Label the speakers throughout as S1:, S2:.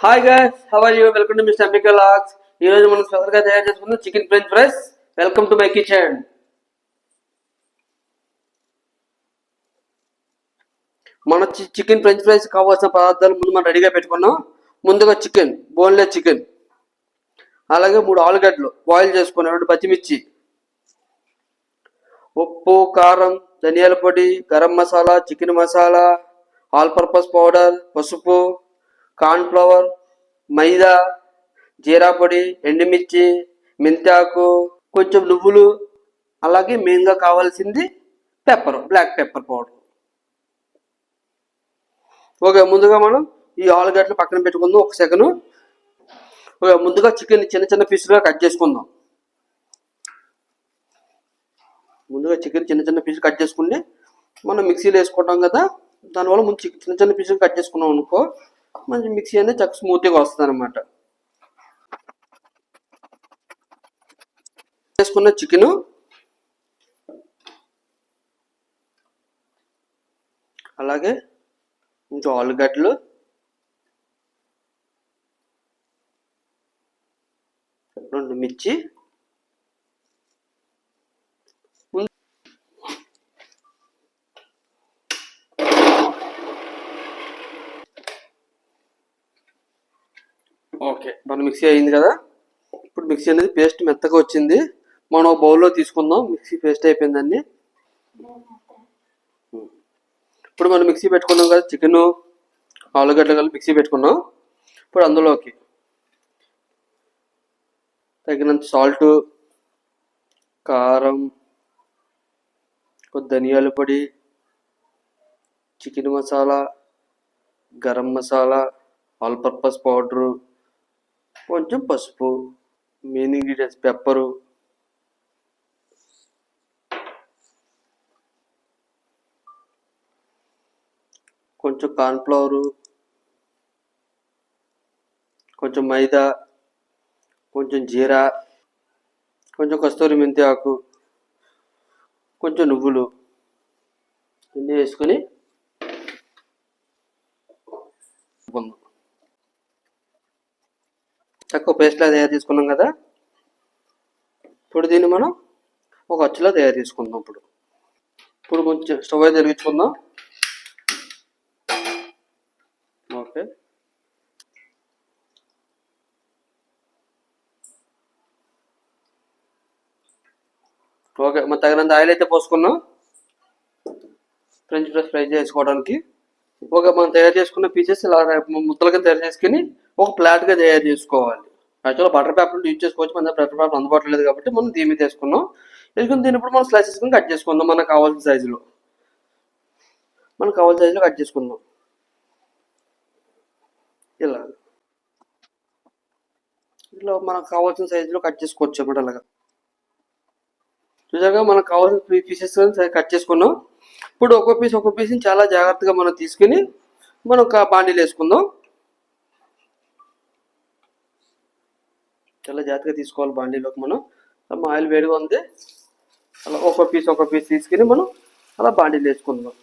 S1: Hi guys how are you welcome to mister Ambika lakhs ఈ రోజు మనం స్పెషల్గా తయారు చేసుకున్నాం chicken french fries welcome to my kitchen మన చి- చికెన్ ఫ్రెంచ్ ఫ్రైస్ కావాల్సిన పదార్థాలు ముందు మనం రెడీగా పెట్టుకున్నాం. ముందుగా చికెన్ బోన్లెస్ చికెన్ అలాగే మూడు ఆలుగడ్డలు బాయిల్ చేసుకున్నాం రెండు పచ్చిమిర్చి. ఉప్పు కారం ధనియాల పొడి garam masala chicken masala all purpose powder పసుపు. కార్న్ఫ్లవర్ మైదా జీరా పొడి ఎండుమిర్చి మెంతాకు కొంచెం నువ్వులు అలాగే మెయిన్గా కావాల్సింది pepper black pepper powder. Okay ముందుగా మనం ఈ ఆలుగడ్డలు పక్కన పెట్టుకుందాం ఒక సెకండ్ ఓకే ముందుగా చికెన్ చిన్న చిన్న పీసులుగా కట్ చేసుకుందాం. ముందుగా చికెన్ చిన్న చిన్న పీసులు కట్ చేసుకుని మనం మిక్సీలో వేసుకుంటాం కదా దానివల్ల ముందు చిన్న చిన్న పీసులు కట్ చేసుకున్నాం అనుకో మంచి మిక్సీ అనేది చక్క స్మూత్గా వస్తుంది అనమాట వేసుకున్న చికెను. అలాగే ఇంకా ఆలుగడ్డలు. రెండు మిర్చి. ఓకే మన మిక్సీ అయింది కదా? ఇప్పుడు మిక్సీ అనేది పేస్ట్ మెత్తగా వచ్చింది. మనం బౌల్లో తీసుకుందాం. మిక్సీ పేస్ట్ అయిపోయిందండి ఇప్పుడు మనం మిక్సీ పెట్టుకున్నాం కదా చికెన్ ఆలుగడ్డలు కలిపి మిక్సీ పెట్టుకున్నాం. ఇప్పుడు అందులోకి తగినంత సాల్ట్ కారం కొద్ది ధనియాల పొడి chicken masala garam masala all purpose powder కొంచెం పసుపు మెయిన్ ఇంగ్రీడియంట్స్ పెప్పరు. కొంచెం కార్న్ఫ్లవరు. కొంచెం మైదా. కొంచెం జీరా. కొంచెం కస్తూరి మెంతి ఆకు. కొంచెం నువ్వులు. ఇన్ని వేసుకొని కొందాం. తక్కువ పేస్ట్లా తయారు చేసుకున్నాం కదా. ఇప్పుడు దీన్ని మనం ఒక అచ్చులా తయారు చేసుకుందాం ఇప్పుడు. ఇప్పుడు కొంచెం స్టవ్ అయితే వెలిగించుకుందాం. ఓకే. ఓకే మన తగినంత ఆయిల్ అయితే పోసుకున్నాం. ఫ్రెంచ్ ఫ్రైస్ ఫ్రై చేసుకోవడానికి. ఓకే మనం తయారు చేసుకున్న పీసెస్ ఇలా ముద్దలుగా తయారు చేసుకుని ఒక ప్లాట్గా తయారు చేసుకోవాలి. యాక్చువల్గా బటర్ పేపర్ యూజ్ చేసుకోవచ్చు మన బటర్ పేపర్ అందుబాటులో లేదు కాబట్టి మనం దీని మీద వేసుకున్నాం వేసుకుని దీని ఇప్పుడు మనం స్లైసెస్ కట్ చేసుకుందాం మనకు కావాల్సిన సైజులో మనకు కావాల్సిన సైజులో కట్ చేసుకుందాం. ఇలా. ఇలా మనకు కావాల్సిన సైజులో కట్ చేసుకోవచ్చు అన్నమాట అలాగా. చూసాక మనకు కావాల్సిన త్రీ పీసెస్ కట్ చేసుకున్నాం. ఇప్పుడు ఒక్కో పీస్ ఒక్కో పీస్ని చాలా జాగ్రత్తగా మనం తీసుకుని మనం ఒక బాండీలు వేసుకుందాం. చాలా జాగ్రత్తగా తీసుకోవాలి బాండీలోకి మనం. ఆయిల్ వేడిగా ఉంది. అలా ఒక పీస్ ఒక పీస్ తీసుకుని మనం అలా బాండీలు వేసుకుందాం.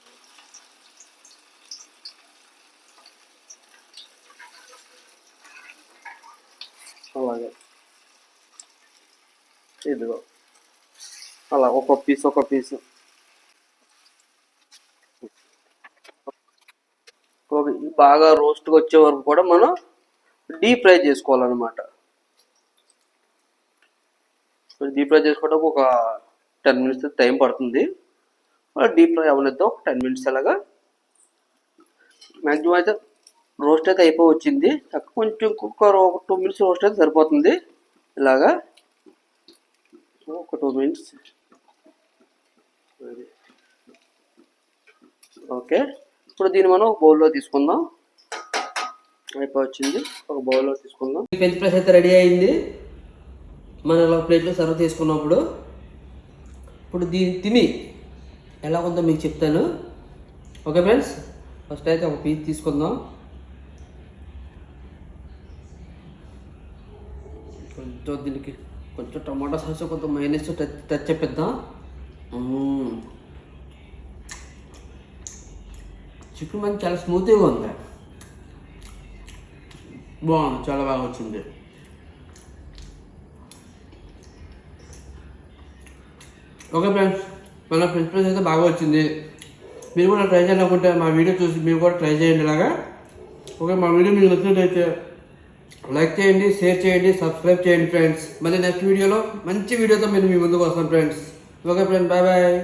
S1: అలాగే. ఇదిగో. అలా ఒక పీస్ ఒక పీస్. బాగా రోస్ట్గా వచ్చే వరకు కూడా మనం డీప్ ఫ్రై చేసుకోవాలన్నమాట. డీప్ ఫ్రై చేసుకోవడానికి ఒక టెన్ మినిట్స్ టైం పడుతుంది. డీప్ ఫ్రై అవ్వలేదు ఒక టెన్ మినిట్స్ అలాగా మ్యాక్సిమం అయితే రోస్ట్ అయితే అయిపోయి వచ్చింది కొంచెం ఇంకొక ఒక టూ మినిట్స్ రోస్ట్ అయితే సరిపోతుంది. ఇలాగా ఒక టూ మినిట్స్ ఓకే. ఇప్పుడు దీన్ని మనం బౌల్లో తీసుకుందాం. అయిపోయి వచ్చింది ఒక బౌల్లో తీసుకుందాం. ఫ్రెంచ్ ప్రెస్ అయితే రెడీ అయింది. మనం ఇలా ప్లేట్లో సర్వ్ చేసుకున్నప్పుడు ఇప్పుడు దీన్ని తిని. ఎలా ఉందో మీకు చెప్తాను. Okay friends? ఫస్ట్ అయితే ఒక పీస్ తీసుకుందాం. కొంచెం దీనికి కొంచెం టమాటా సాస్ కొంచెం మైనస్ టచ్ టచ్ చెప్పిద్దాం చికెన్ మంచి చాలా స్మూత్గా ఉంది. బాగుంది చాలా బాగా వచ్చింది. ఓకే ఫ్రెండ్స్ మన ఫ్రెండ్స్ అయితే బాగా వచ్చింది. మీరు కూడా ట్రై చేయాలనుకుంటే మా వీడియో చూసి మీరు కూడా ట్రై చేయండి ఇలాగా. ఓకే మా వీడియో మీకు నచ్చినట్లయితే లైక్ చేయండి షేర్ చేయండి సబ్స్క్రైబ్ చేయండి ఫ్రెండ్స్. మళ్ళీ నెక్స్ట్ వీడియోలో మంచి వీడియోతో మేము మీ ముందుకు వస్తాను friends. Okay friends bye bye